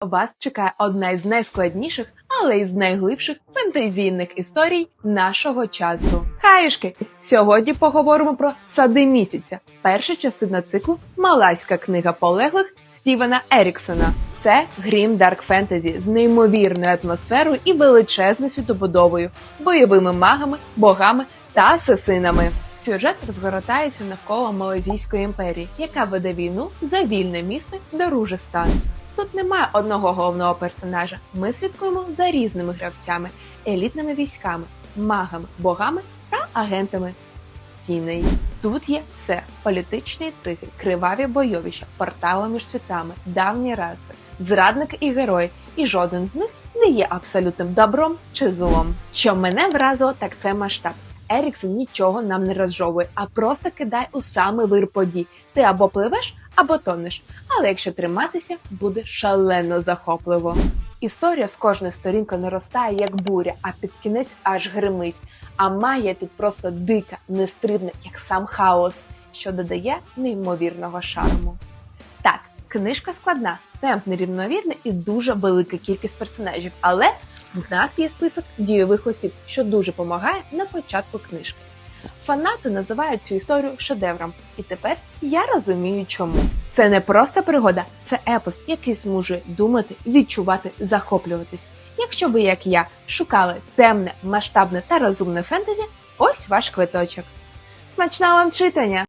Вас чекає одна із найскладніших, але й з найглибших фентезійних історій нашого часу. Хаюшки! Сьогодні поговоримо про сади місяця. Перша частина циклу Малайська книга полеглих Стівена Еріксона. Це грім Дарк Фентезі з неймовірною атмосферою і величезною світобудовою, бойовими магами, богами та асасинами. Сюжет розгортається навколо Малазійської імперії, яка веде війну за вільне місто Даружестан. Тут немає одного головного персонажа. Ми слідкуємо за різними гравцями, елітними військами, магами, богами та агентами тіней. Тут є все: політичні інтриги, криваві бойовища, портали між світами, давні раси, зрадники і герої, і жоден з них не є абсолютним добром чи злом. Що мене вразило, так це масштаб. Еріксон нічого нам не розжовує, а просто кидає у самий вир подій. Ти або пливеш, або тонеш. Але якщо триматися, буде шалено захопливо. Історія з кожної сторінки наростає як буря, а під кінець аж гримить. А магія тут просто дика, нестрибна, як сам хаос, що додає неймовірного шарму. Так, книжка складна, темп нерівновірний і дуже велика кількість персонажів, але в нас є список дійових осіб, що дуже допомагає на початку книжки. Фанати називають цю історію шедевром, і тепер я розумію, чому. Це не просто пригода, це епос, який зможе думати, відчувати, захоплюватись. Якщо ви, як я, шукали темне, масштабне та розумне фентезі, ось ваш квиточок. Смачного вам читання!